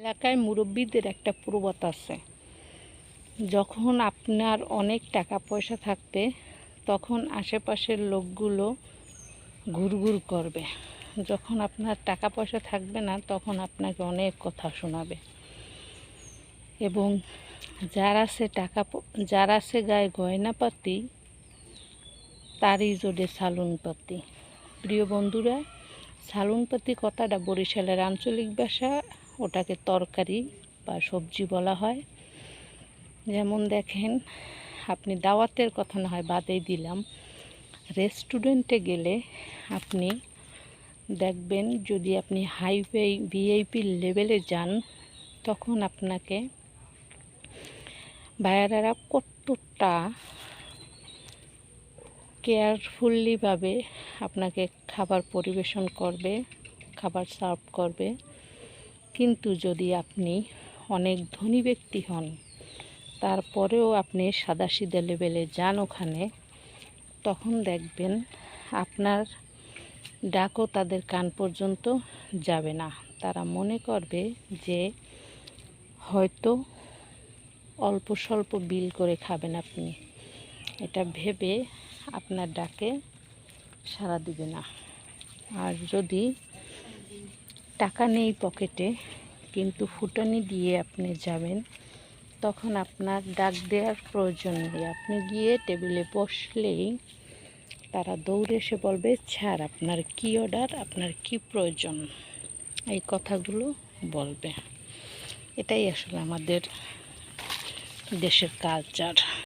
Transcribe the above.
এলাকায় মুরব্বীদের একটা প্রবত আছে। যখন আপনার অনেক টাকা পয়সা থাকবে, তখন আশেপাশের লোকগুলো ঘুরঘুর করবে। যখন আপনার টাকা পয়সা থাকবে না, তখন আপনাকে অনেক কথা শোনাবে। এবং যার আছে টাকা যার আছে গায়ে গয়নাপাতি, তারই জোরে সালুনপাতি। প্রিয় বন্ধুরা, সালুনপাতি কথাটা বরিশালের আঞ্চলিক ভাষা ওটাকে তরকারি বা সবজি বলা হয়। যেমন দেখেন, আপনি দাওয়াতের কথা না হয় বাদেই দিলাম। রেস্টুরেন্টে গেলে আপনি দেখবেন, যদি আপনি হাইওয়ে ভিআইপি লেভেলে যান, তখন আপনাকে ভাইয়ারা কতটা কেয়ারফুল্লিভাবে আপনাকে খাবার পরিবেশন করবে, খাবার সার্ভ করবে। কিন্তু যদি আপনি অনেক ধনী ব্যক্তি হন, তারপরেও আপনি সাদাসিধে লেভেলে যান ওখানে, তখন দেখবেন আপনার ডাকও তাদের কান পর্যন্ত যাবে না। তারা মনে করবে যে হয়তো অল্প স্বল্প বিল করে খাবেন আপনি। এটা ভেবে আপনার ডাকে সাড়া দিবে না। আর যদি টাকা নেই পকেটে, কিন্তু ফুটানি দিয়ে আপনি যাবেন, তখন আপনার ডাক দেওয়ার প্রয়োজন নেই। আপনি গিয়ে টেবিলে বসলেই তারা দৌড়ে এসে বলবে ছাড় আপনার কি অর্ডার? আপনার কি প্রয়োজন? এই কথাগুলো বলবে। এটাই আসলে আমাদের দেশের কালচার